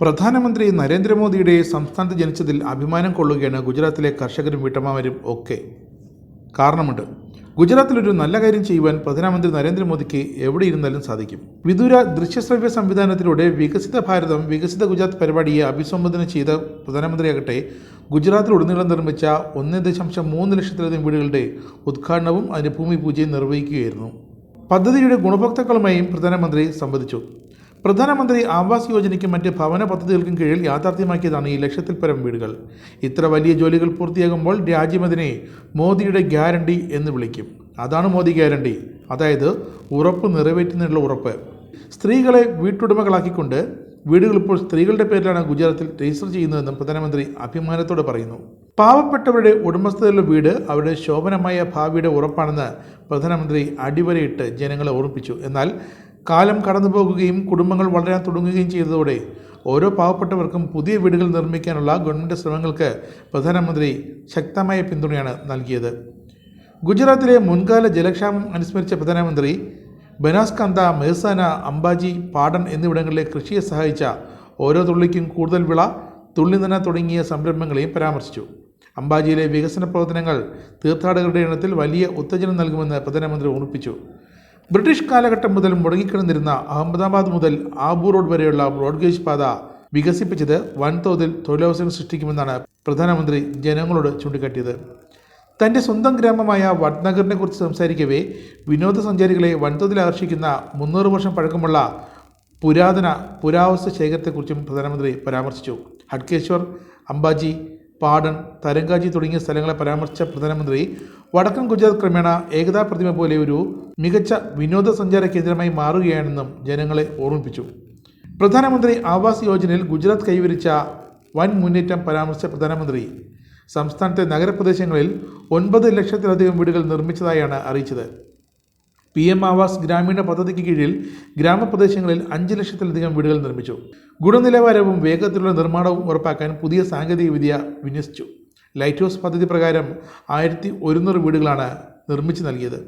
പ്രധാനമന്ത്രി നരേന്ദ്രമോദിയുടെ സംസ്ഥാനത്ത് ജനിച്ചതിൽ അഭിമാനം കൊള്ളുകയാണ് ഗുജറാത്തിലെ കർഷകരും വീട്ടമ്മമാരും ഒക്കെ. കാരണമുണ്ട്. ഗുജറാത്തിലൊരു നല്ല കാര്യം ചെയ്യുവാൻ പ്രധാനമന്ത്രി നരേന്ദ്രമോദിക്ക് എവിടെ ഇരുന്നാലും സാധിക്കും. വിദൂര ദൃശ്യശ്രവ്യ സംവിധാനത്തിലൂടെ വികസിത ഭാരതം വികസിത ഗുജറാത്ത് പരിപാടിയെ അഭിസംബോധന ചെയ്ത പ്രധാനമന്ത്രിയാകട്ടെ ഗുജറാത്തിലുടനീളം നിർമ്മിച്ച ഒന്ന് ദശാംശം മൂന്ന് ലക്ഷത്തിലധികം വീടുകളുടെ ഉദ്ഘാടനവും അതിന്റെ ഭൂമി പൂജയും നിർവഹിക്കുകയായിരുന്നു. പദ്ധതിയുടെ ഗുണഭോക്താക്കളുമായും പ്രധാനമന്ത്രി സംവദിച്ചു. പ്രധാനമന്ത്രി ആവാസ് യോജനയ്ക്കും മറ്റ് ഭവന പദ്ധതികൾക്കും കീഴിൽ യാഥാർത്ഥ്യമാക്കിയതാണ് ഈ ലക്ഷത്തിൽ പരം വീടുകൾ. ഇത്ര വലിയ ജോലികൾ പൂർത്തിയാകുമ്പോൾ രാജ്യം അതിനെ മോദിയുടെ ഗ്യാരണ്ടി എന്ന് വിളിക്കും. അതാണ് മോദി ഗ്യാരണ്ടി. അതായത് ഉറപ്പ് നിറവേറ്റുന്നതിനുള്ള ഉറപ്പ്. സ്ത്രീകളെ വീട്ടുടമകളാക്കിക്കൊണ്ട് വീടുകൾ ഇപ്പോൾ സ്ത്രീകളുടെ പേരിലാണ് ഗുജറാത്തിൽ രജിസ്റ്റർ ചെയ്യുന്നതെന്നും പ്രധാനമന്ത്രി അഭിമാനത്തോടെ പറയുന്നു. പാവപ്പെട്ടവരുടെ ഉടമസ്ഥതയിലുള്ള വീട് അവരുടെ ശോഭനമായ ഭാവിയുടെ ഉറപ്പാണെന്ന് പ്രധാനമന്ത്രി അടിവരയിട്ട് ജനങ്ങളെ ഓർമ്മിപ്പിച്ചു. എന്നാൽ കാലം കടന്നു പോകുകയും കുടുംബങ്ങൾ വളരാൻ തുടങ്ങുകയും ചെയ്തതോടെ ഓരോ പാവപ്പെട്ടവർക്കും പുതിയ വീടുകൾ നിർമ്മിക്കാനുള്ള ഗവൺമെന്റ് ശ്രമങ്ങൾക്ക് പ്രധാനമന്ത്രി ശക്തമായ പിന്തുണയാണ് നൽകിയത്. ഗുജറാത്തിലെ മുൻകാല ജലക്ഷാമം അനുസ്മരിച്ച പ്രധാനമന്ത്രി ബനാസ്കന്ത മെഹ്സാന അംബാജി പാടൻ എന്നിവിടങ്ങളിലെ കൃഷിയെ സഹായിച്ച ഓരോ തുള്ളിക്കും കൂടുതൽ വിള തുള്ളിനന തുടങ്ങിയ സംരംഭങ്ങളെയും പരാമർശിച്ചു. അംബാജിയിലെ വികസന പ്രവർത്തനങ്ങൾ തീർത്ഥാടകരുടെ എണ്ണത്തിൽ വലിയ ഉത്തേജനം നൽകുമെന്ന് പ്രധാനമന്ത്രി ഓർമ്മിപ്പിച്ചു. ബ്രിട്ടീഷ് കാലഘട്ടം മുതൽ മുടങ്ങിക്കിടന്നിരുന്ന അഹമ്മദാബാദ് മുതൽ ആബു റോഡ് വരെയുള്ള ബ്രോഡ്ഗേജ് പാത വികസിപ്പിച്ചത് വൻതോതിൽ തൊഴിലവസരം സൃഷ്ടിക്കുമെന്നാണ് പ്രധാനമന്ത്രി ജനങ്ങളോട് ചൂണ്ടിക്കാട്ടിയത്. തന്റെ സ്വന്തം ഗ്രാമമായ വഡ്നഗറിനെ കുറിച്ച് സംസാരിക്കവേ വിനോദസഞ്ചാരികളെ വൻതോതിൽ ആകർഷിക്കുന്ന മുന്നൂറ് വർഷം പഴക്കമുള്ള പുരാതന പുരാവസ്തു ശേഖരത്തെക്കുറിച്ചും പ്രധാനമന്ത്രി പരാമർശിച്ചു. ഹഡ്കേശ്വർ അംബാജി പാടൻ തരങ്കാജി തുടങ്ങിയ സ്ഥലങ്ങളെ പരാമർശിച്ച പ്രധാനമന്ത്രി വടക്കൻ ഗുജറാത്ത് ക്രമേണ ഏകതാ പ്രതിമ പോലെ ഒരു മികച്ച വിനോദസഞ്ചാര കേന്ദ്രമായി മാറുകയാണെന്നും ജനങ്ങളെ ഓർമ്മിപ്പിച്ചു. പ്രധാനമന്ത്രി ആവാസ് യോജനയിൽ ഗുജറാത്ത് കൈവരിച്ച വൻ മുന്നേറ്റം പരാമർശിച്ച പ്രധാനമന്ത്രി. സംസ്ഥാനത്തെ നഗരപ്രദേശങ്ങളിൽ ഒൻപത് ലക്ഷത്തിലധികം വീടുകൾ നിർമ്മിച്ചതായാണ് അറിയിച്ചത്. പി എം ആവാസ് ഗ്രാമീണ പദ്ധതിക്ക് കീഴിൽ ഗ്രാമപ്രദേശങ്ങളിൽ അഞ്ച് ലക്ഷത്തിലധികം വീടുകൾ നിർമ്മിച്ചു. ഗുണനിലവാരവും വേഗത്തിലുള്ള നിർമ്മാണവും ഉറപ്പാക്കാൻ പുതിയ സാങ്കേതികവിദ്യ വിന്യസിച്ചു. ലൈറ്റ് ഹൗസ് പദ്ധതി പ്രകാരം ആയിരത്തി ഒരുന്നൂറ് വീടുകളാണ് നിർമ്മിച്ചു നൽകിയത്.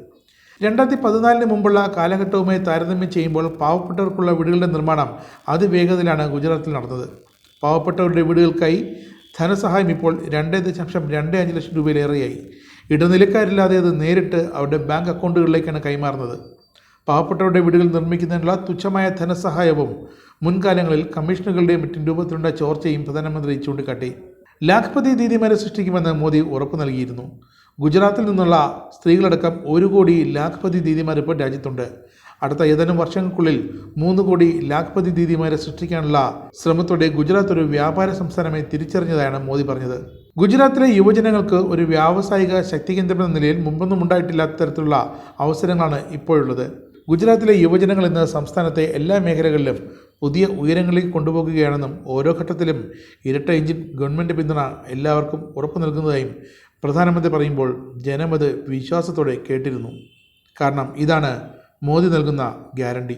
രണ്ടായിരത്തി പതിനാലിന് മുമ്പുള്ള കാലഘട്ടവുമായി താരതമ്യം ചെയ്യുമ്പോൾ പാവപ്പെട്ടവർക്കുള്ള വീടുകളുടെ നിർമ്മാണം അതിവേഗത്തിലാണ് ഗുജറാത്തിൽ നടന്നത്. പാവപ്പെട്ടവരുടെ വീടുകൾക്കായി ധനസഹായം ഇപ്പോൾ രണ്ട് ദശാംശം രണ്ട് അഞ്ച് ലക്ഷം രൂപയിലേറെയായി. ഇടനിലക്കാരില്ലാതെ അത് നേരിട്ട് അവരുടെ ബാങ്ക് അക്കൗണ്ടുകളിലേക്കാണ് കൈമാറുന്നത്. പാവപ്പെട്ടവരുടെ വീടുകൾ നിർമ്മിക്കുന്നതിനുള്ള തുച്ഛമായ ധനസഹായവും മുൻകാലങ്ങളിൽ കമ്മീഷനുകളുടെയും മറ്റും രൂപത്തിലുണ്ട ചോർച്ചയും പ്രധാനമന്ത്രി ചൂണ്ടിക്കാട്ടി. ലാഖ്പതി ദീദിമാരെ സൃഷ്ടിക്കുമെന്ന് മോദി ഉറപ്പു നൽകിയിരുന്നു. ഗുജറാത്തിൽ നിന്നുള്ള സ്ത്രീകളടക്കം ഒരു കോടി ലാഖ്പതി ദീദിമാർ ഇപ്പോൾ രാജ്യത്തുണ്ട്. അടുത്ത ഏതാനും വർഷങ്ങൾക്കുള്ളിൽ മൂന്ന് കോടി ലാഖ്പതി ദീദിമാരെ സൃഷ്ടിക്കാനുള്ള ശ്രമത്തോടെ ഗുജറാത്ത് ഒരു വ്യാപാര സംസ്ഥാനമായി തിരിച്ചറിഞ്ഞതാണ് മോദി പറഞ്ഞത്. ഗുജറാത്തിലെ യുവജനങ്ങൾക്ക് ഒരു വ്യാവസായിക ശക്തി കേന്ദ്രം എന്ന നിലയിൽ മുമ്പൊന്നും ഉണ്ടായിട്ടില്ലാത്ത തരത്തിലുള്ള അവസരങ്ങളാണ് ഇപ്പോഴുള്ളത്. ഗുജറാത്തിലെ യുവജനങ്ങൾ ഇന്ന് സംസ്ഥാനത്തെ എല്ലാ മേഖലകളിലും പുതിയ ഉയരങ്ങളിലേക്ക് കൊണ്ടുപോകുകയാണെന്നും ഓരോ ഘട്ടത്തിലും ഇരട്ട എഞ്ചിൻ ഗവൺമെന്റ് പിന്തുണ എല്ലാവർക്കും ഉറപ്പു നൽകുന്നതായും പ്രധാനമന്ത്രി പറയുമ്പോൾ ജനമത് വിശ്വാസത്തോടെ കേട്ടിരുന്നു. കാരണം ഇതാണ് മോദി നൽകുന്ന ഗ്യാരണ്ടി.